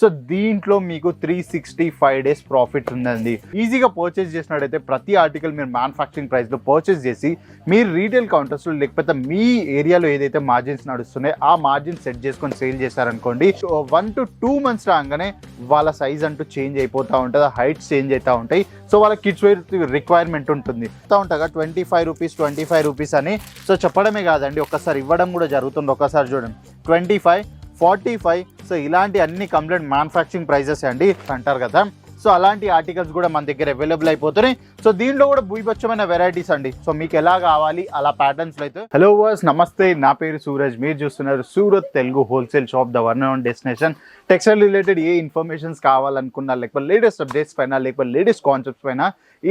So దీంట్లో మీకు three sixty five days profit ఉందండి. ఈజీగా పర్చేస్ చేసినట్టయితే ప్రతి ఆర్టికల్ మీరు మ్యానుఫ్యాక్చరింగ్ ప్రైస్లో పర్చేస్ చేసి మీరు రీటైల్ కౌంటర్స్లో లేకపోతే మీ ఏరియాలో ఏదైతే మార్జిన్స్ నడుస్తున్నాయో ఆ మార్జిన్ సెట్ చేసుకొని సేల్ చేశారనుకోండి వన్ టు టూ మంత్స్ రాగానే వాళ్ళ సైజ్ అంటూ చేంజ్ అయిపోతూ ఉంటుంది హైట్స్ చేంజ్ అవుతూ ఉంటాయి. సో వాళ్ళ కిడ్స్ వేర్ రిక్వైర్మెంట్ ఉంటుంది. ఉంటాగా twenty five rupees twenty five rupees అని. సో చెప్పడమే కాదండి ఒక్కసారి ఇవ్వడం కూడా జరుగుతుంది. ఒక్కసారి చూడండి. Twenty five forty five so ఇలాంటి అన్ని కంప్లీట్ మ్యానుఫ్యాక్చరింగ్ ప్రైజెస్ అండి అంటారు కదా. సో అలాంటి ఆర్టికల్స్ కూడా మన దగ్గర అవైలబుల్ అయిపోతున్నాయి. సో దీనిలో కూడా భూపచ్చమైన వెరైటీస్ అండి. సో మీకు ఎలా కావాలి అలా ప్యాటర్న్స్ అయితే. హలో వర్స్ నమస్తే. నా పేరు సూరజ్. మీరు చూస్తున్నారు Surat Telugu wholesale shop the one and destination textile related A informations కావాలనుకున్నా లేకపోతే లేటెస్ట్ అప్డేట్స్ పైన లేకపోతే లేటెస్ట్ కాన్సెప్ట్స్ పైన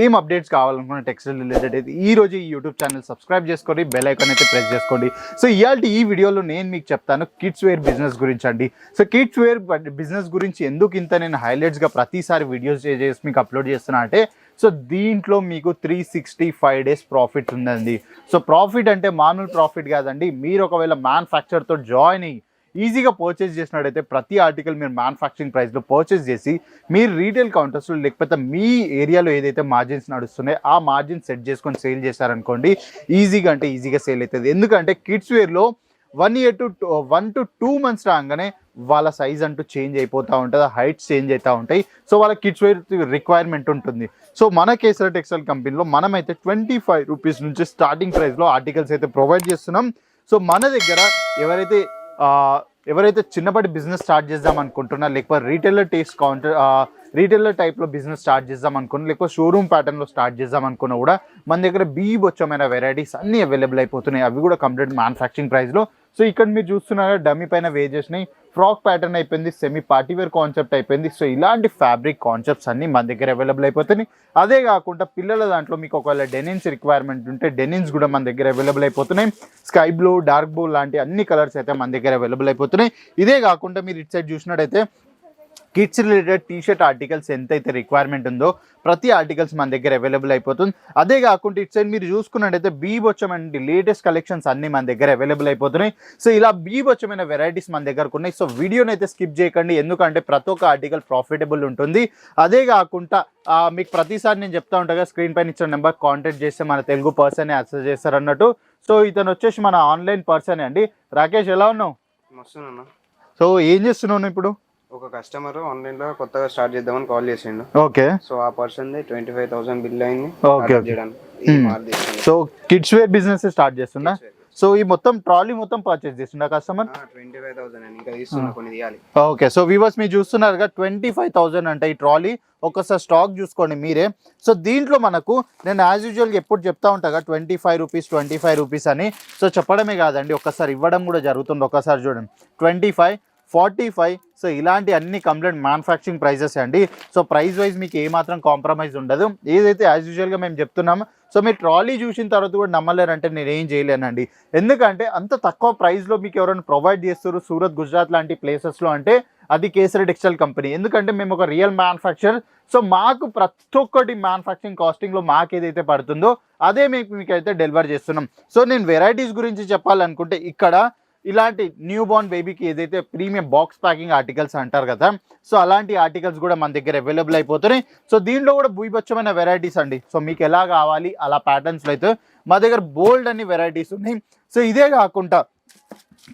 ఏం అప్డేట్స్ కావాలనుకున్న టెక్స్టైల్ రిలేటెడ్ అయితే ఈ రోజు ఈ యూట్యూబ్ ఛానల్ సబ్స్క్రైబ్ చేసుకోండి బెల్ ఐకాన్ అయితే ప్రెస్ చేసుకోండి. సో ఇవాళ ఈ వీడియోలో నేను మీకు చెప్తాను కిడ్స్ వేర్ బిజినెస్ గురించి అండి. సో కిడ్స్ వేర్ బిజినెస్ గురించి ఎందుకు ఇంత నేను హైలైట్స్గా ప్రతిసారి వీడియోస్ చేసి మీకు అప్లోడ్ చేస్తున్నా అంటే సో దీంట్లో మీకు three sixty five days profit ఉందండి. సో ప్రాఫిట్ అంటే మామూలు ప్రాఫిట్ కాదండి. మీరు ఒకవేళ మ్యానుఫ్యాక్చర్తో జాయిన్ అయ్యి ఈజీగా పర్చేస్ చేసినట్టయితే ప్రతి ఆర్టికల్ మీరు మ్యానుఫ్యాక్చరింగ్ ప్రైస్లో పర్చేస్ చేసి మీరు రీటైల్ కౌంటర్స్లో లేకపోతే మీ ఏరియాలో ఏదైతే మార్జిన్స్ నడుస్తున్నాయో ఆ మార్జిన్ సెట్ చేసుకొని సేల్ చేశారనుకోండి ఈజీగా అంటే ఈజీగా సేల్ అవుతుంది. ఎందుకంటే kids వేర్లో one year to one to two months రాగానే వాళ్ళ సైజ్ అంటూ చేంజ్ అయిపోతూ ఉంటుంది హైట్స్ చేంజ్ అవుతూ ఉంటాయి. సో వాళ్ళ కిడ్స్ వేర్ రిక్వైర్మెంట్ ఉంటుంది. సో మన కేసర టెక్స్టైల్ కంపెనీలో మనమైతే ట్వంటీ ఫైవ్ రూపీస్ నుంచి స్టార్టింగ్ ప్రైస్లో ఆర్టికల్స్ అయితే ప్రొవైడ్ చేస్తున్నాం. సో మన దగ్గర ఎవరైతే ఎవరైతే చిన్నపాటి బిజినెస్ స్టార్ట్ చేద్దాం అనుకుంటున్నా లేకపోతే రీటైలర్ టేస్ట్ కౌంటర్ రీటైలర్ టైప్లో బిజినెస్ స్టార్ట్ చేద్దాం అనుకున్నా లేకపోతే షోరూమ్ ప్యాటర్న్లో స్టార్ట్ చేద్దాం అనుకున్నా కూడా మన దగ్గర బీ బొచ్చమైన వెరైటీస్ అన్నీ అవైలబుల్ అయిపోతున్నాయి. అవి కూడా కంప్లీట్ మ్యానుఫ్యాక్చరింగ్ ప్రైస్లో సో ఇక్కడ మీరు చూస్తున్నారా డమ్మీ పైన వే చేసినాయి ఫ్రాక్ ప్యాటర్న్ అయిపోయింది సెమీ పార్టీవేర్ కాన్సెప్ట్ అయిపోయింది. సో ఇలాంటి ఫ్యాబ్రిక్ కాన్సెప్ట్స్ అన్ని మన దగ్గర అవైలబుల్ అయిపోతున్నాయి. అదే కాకుండా పిల్లల దాంట్లో మీకు ఒకవేళ డెనిన్స్ రిక్వైర్మెంట్ ఉంటే డెనిన్స్ కూడా మన దగ్గర అవైలబుల్ అయిపోతున్నాయి. స్కై బ్లూ డార్క్ బ్లూ లాంటి అన్ని కలర్స్ అయితే మన దగ్గర అవైలబుల్ అయిపోతున్నాయి. ఇదే కాకుండా మీరు ఇటు సైడ్ చూసినట్టయితే kids related T shirt articles ఎంతైతే రిక్వైర్మెంట్ ఉందో ప్రతి ఆర్టికల్స్ మన దగ్గర అవైలబుల్ అయిపోతుంది. అదే కాకుండా ఇటు సైడ్ మీరు చూసుకున్నట్టయితే బీబొచ్చమైన లేటెస్ట్ కలెక్షన్స్ అన్ని మన దగ్గర అవైలబుల్ అయిపోతున్నాయి. సో ఇలా బీబొచ్చమైన వెరైటీస్ మన దగ్గరకు ఉన్నాయి. సో వీడియోని అయితే స్కిప్ చేయకండి. ఎందుకంటే ప్రతి ఒక్క ఆర్టికల్ ప్రాఫిటబుల్ ఉంటుంది. అదే కాకుండా మీకు ప్రతిసారి నేను చెప్తా ఉంటాగా స్క్రీన్ పైన ఇచ్చిన నెంబర్ కాంటాక్ట్ చేస్తే మన తెలుగు పర్సన్ యాక్సెస్ చేస్తారు అన్నట్టు. సో ఇతను వచ్చేసి మన ఆన్లైన్ పర్సన్ అండి. రాకేష్ ఎలా ఉన్నావు? సో ఏం చేస్తున్నావు ఇప్పుడు? ఒక కస్టమర్ ఆన్లైన్లో కొత్తగా స్టార్ట్ చేద్దామని కాల్ చేసిండు. ఓకే. సో ఆ person the twenty five thousand bill అయింది తీసుకుంది so kids wear business start చేస్తున్నా సో ఈ మొత్తం ట్రాలీ మొత్తం పర్చేస్ చేస్తున్నా కస్టమర్ ట్వంటీ ఫైవ్ థౌసండ్ అని. ఇంకా తీసుకున్నా కొన్ని తీయాలి. ఓకే. సో వివర్స్ మీరు చూస్తున్నారుగా ట్వంటీ ఫైవ్ థౌజండ్ అంటే ఈ ట్రాలీ ఒకసారి స్టాక్ చూసుకోండి మీరే. సో దీంట్లో మనకు నేను యాజ్ యూజువల్గా ఎప్పుడు చెప్తా ఉంటాగా twenty five rupees twenty five rupees అని. సో చెప్పడమే కాదండి ఒకసారి ఇవ్వడం కూడా జరుగుతుంది. ఒకసారి చూడండి. Twenty five forty five so ఇలాంటి అన్ని కంప్లీట్ మ్యానుఫ్యాక్చరింగ్ ప్రైజెస్ అండి. సో ప్రైస్ వైజ్ మీకు ఏమాత్రం కాంప్రమైజ్ ఉండదు. ఏదైతే యాజ్ యూజువల్గా మేము చెప్తున్నాము సో మీరు ట్రాలీ చూసిన తర్వాత కూడా నమ్మలేరంటే నేను ఏం చేయలేనండి. ఎందుకంటే అంత తక్కువ ప్రైస్లో మీకు ఎవరైనా ప్రొవైడ్ చేస్తారు సూరత్ గుజరాత్ లాంటి ప్లేసెస్లో అంటే అది కేసరి టెక్స్టైల్ కంపెనీ ఎందుకంటే మేము ఒక రియల్ మ్యానుఫ్యాక్చర్ సో మాకు ప్రతి ఒక్కటి మ్యానుఫ్యాక్చరింగ్ కాస్టింగ్లో మాకు ఏదైతే పడుతుందో అదే మీకు మీకైతే డెలివర్ చేస్తున్నాం. సో నేను వెరైటీస్ గురించి చెప్పాలనుకుంటే ఇక్కడ ఇలాంటి న్యూ బోర్న్ బేబీకి ఏదైతే ప్రీమియం బాక్స్ ప్యాకింగ్ ఆర్టికల్స్ అంటారు కదా సో అలాంటి ఆర్టికల్స్ కూడా మన దగ్గర అవైలబుల్ అయిపోతున్నాయి. సో దీంట్లో కూడా భూపచ్చమైన వెరైటీస్ అండి. సో మీకు ఎలా కావాలి అలా ప్యాటర్న్స్లో అయితే మా దగ్గర బోల్డ్ అన్ని వెరైటీస్ ఉన్నాయి. సో ఇదే కాకుండా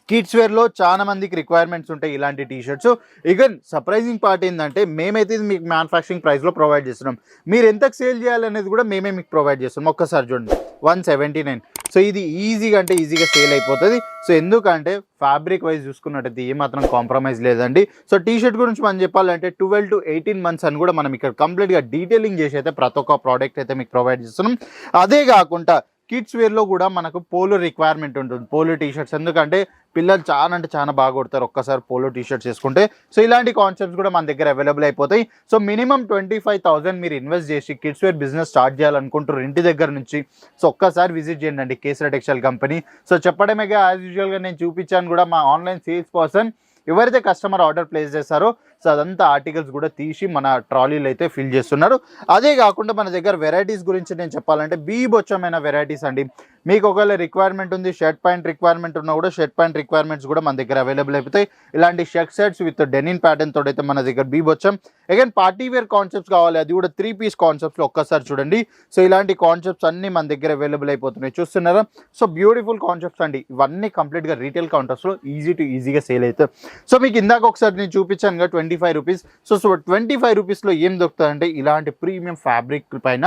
కిడ్స్ వేర్లో చాలా మందికి రిక్వైర్మెంట్స్ ఉంటాయి ఇలాంటి టీ షర్ట్స్ ఇక సర్ప్రైజింగ్ పార్ట్ ఏంటంటే మేమైతే ఇది మీకు మ్యానుఫ్యాక్చరింగ్ ప్రైస్లో ప్రొవైడ్ చేస్తున్నాం. మీరు ఎంతకు సేల్ చేయాలనేది కూడా మేమే మీకు ప్రొవైడ్ చేస్తున్నాం. ఒక్కసారి చూడండి. వన్ సెవెంటీ నైన్ సో ఇది ఈజీగా అంటే ఈజీగా సేల్ అయిపోతుంది. సో ఎందుకంటే ఫ్యాబ్రిక్ వైజ్ చూసుకున్నట్టయితే ఏమాత్రం కాంప్రమైజ్ లేదండి. సో టీ షర్ట్ గురించి మనం చెప్పాలంటే ట్వెల్వ్ టు ఎయిటీన్ మంత్స్ అని కూడా మనం ఇక్కడ కంప్లీట్గా డీటెయిలింగ్ చేసి అయితే ప్రతి ఒక్క ప్రోడక్ట్ అయితే మీకు ప్రొవైడ్ చేస్తున్నాం. అదే కాకుండా కిడ్స్ వేర్లో కూడా మనకు పోలో రిక్వైర్మెంట్ ఉంటుంది. పోలో టీషర్ట్స్ ఎందుకంటే పిల్లలు చాలా అంటే చాలా బాగా కొడతారు ఒక్కసారి పోలో టీ షర్ట్స్ వేసుకుంటే. సో ఇలాంటి కాన్సెప్ట్స్ కూడా మన దగ్గర అవైలబుల్ అయిపోతాయి. So minimum twenty five thousand మీరు ఇన్వెస్ట్ చేసి కిడ్స్ వేర్ బిజినెస్ స్టార్ట్ చేయాలనుకుంటారు ఇంటి దగ్గర నుంచి. సో ఒక్కసారి విజిట్ చేయండి అండి. కేసరా టెక్స్టైల్ కంపెనీ సో చెప్పడమేగా యాజ్ యూజువల్గా నేను చూపించాను కూడా మా ఆన్లైన్ సేల్స్ పర్సన్ ఎవరైతే కస్టమర్ ఆర్డర్ ప్లేస్ చేస్తారో సో అదంతా ఆర్టికల్స్ కూడా తీసి మన ట్రాలీలు అయితే ఫిల్ చేస్తున్నారు. అదే కాకుండా మన దగ్గర వెరైటీస్ గురించి నేను చెప్పాలంటే బీబొచ్చమైన వెరైటీస్ అండి. మీకు ఒకవేళ రిక్వైర్మెంట్ ఉంది షర్ట్ ప్యాంట్ రిక్వైర్మెంట్ ఉన్నా కూడా షర్ట్ ప్యాంట్ రిక్వైర్మెంట్స్ కూడా మన దగ్గర అవైలబుల్ అయిపోతాయి. ఇలాంటి shirt sets with denim pattern తోడైతే అయితే మన దగ్గర బీబొచ్చాం అగైన్ పార్టీ వేర్ కాన్సెప్ట్స్ కావాలి. అది కూడా త్రీ పీస్ కాన్సెప్ట్స్లో ఒక్కసారి చూడండి. సో ఇలాంటి కాన్సెప్ట్స్ అన్ని మన దగ్గర అవైలబుల్ అయిపోతున్నాయి. చూస్తున్నారా? సో బ్యూటిఫుల్ కాన్సెప్ట్స్ అండి. ఇవన్నీ కంప్లీట్గా రీటైల్ కౌంటర్స్లో ఈజీ టు ఈజీగా సేల్ అవుతాయి. సో మీకు ఇందాక ఒకసారి నేను చూపించాను కదా twenty five rupees so so twenty five రూపీస్లో ఏం దొరుకుతుందంటే ఇలాంటి ప్రీమియం ఫ్యాబ్రిక్ పైన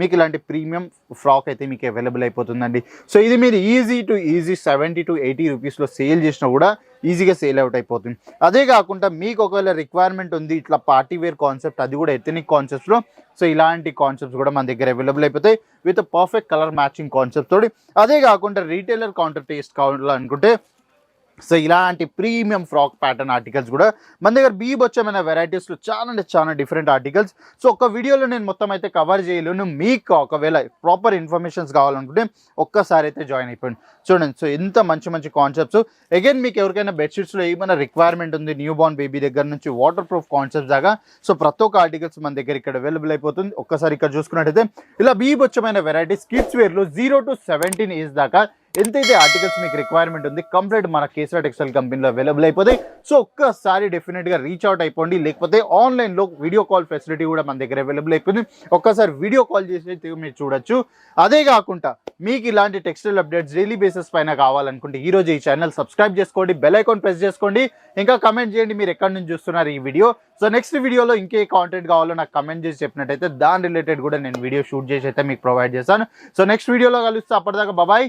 మీకు ఇలాంటి ప్రీమియం ఫ్రాక్ అయితే మీకు అవైలబుల్ అయిపోతుందండి. సో ఇది మీరు easy to easy seventy to eighty రూపీస్లో సేల్ చేసినా కూడా ఈజీగా సేల్ అవుట్ అయిపోతుంది. అదే కాకుండా మీకు ఒకవేళ రిక్వైర్మెంట్ ఉంది ఇట్లా పార్టీ వేర్ కాన్సెప్ట్ అది కూడా ఎథనిక్ కాన్సెప్ట్స్లో సో ఇలాంటి కాన్సెప్ట్స్ కూడా మన దగ్గర అవైలబుల్ అయిపోతాయి with perfect colour matching concept తోటి. అదే కాకుండా రీటైలర్ కౌంటర్ టేస్ట్ కావాలనుకుంటే సో ఇలాంటి ప్రీమియం ఫ్రాక్ ప్యాటర్న్ ఆర్టికల్స్ కూడా మన దగ్గర బీ బొచ్చమైన వెరైటీస్లో చాలా అంటే చాలా డిఫరెంట్ ఆర్టికల్స్ సో ఒక వీడియోలో నేను మొత్తం అయితే కవర్ చేయలేను. మీకు ఒకవేళ ప్రాపర్ ఇన్ఫర్మేషన్స్ కావాలనుకుంటే ఒక్కసారి అయితే జాయిన్ అయిపోయింది చూడండి సో ఎంత మంచి మంచి కాన్సెప్ట్స్ అగైన్ మీకు ఎవరికైనా బెడ్షీట్స్లో ఏమైనా రిక్వైర్మెంట్ ఉంది న్యూ బార్న్ బేబీ దగ్గర నుంచి వాటర్ ప్రూఫ్ కాన్సెప్ట్స్ దాకా సో ప్రతి ఒక్క ఆర్టికల్స్ మన దగ్గర ఇక్కడ అవైలబుల్ అయిపోతుంది. ఒక్కసారి ఇక్కడ చూసుకున్నట్టయితే ఇలా బీ బొచ్చమైన వెరైటీస్ కిడ్స్ వేర్లో జీరో టు సెవెంటీన్ ఏజ్ దాకా ఎంతైతే ఆర్టికల్స్ మీకు రిక్వైర్మెంట్ ఉంది కంప్లీట్ మన కేసరా టెక్స్టైల్ కంపెనీలో అవైలబుల్ అయిపోతాయి. సో ఒక్కసారి డెఫినెట్గా రీచ్ అవుట్ అయిపోండి. లేకపోతే ఆన్లైన్లో వీడియో కాల్ ఫెసిలిటీ కూడా మన దగ్గర అవైలబుల్ అయిపోయింది. ఒక్కసారి వీడియో కాల్ చేసి మీరు చూడొచ్చు. అదే కాకుండా మీకు ఇలాంటి టెక్స్టైల్ అప్డేట్స్ డైలీ బేసిస్ పైన కావాలనుకుంటే ఈ రోజు ఈ ఛానల్ సబ్స్క్రైబ్ చేసుకోండి బెల్ ఐకాన్ ప్రెస్ చేసుకోండి. ఇంకా కమెంట్ చేయండి మీరు ఎక్కడి నుంచి చూస్తున్నారు ఈ వీడియో సో నెక్స్ట్ వీడియోలో ఇంకే కాంటెంట్ కావాలో నాకు కమెంట్ చేసి చెప్పినట్టయితే దాని రిలేటెడ్ కూడా నేను వీడియో షూట్ చేసి అయితే మీకు ప్రొవైడ్ చేస్తాను. సో నెక్స్ట్ వీడియోలో కలుస్తే. అప్పటిదాకా బాబాయ్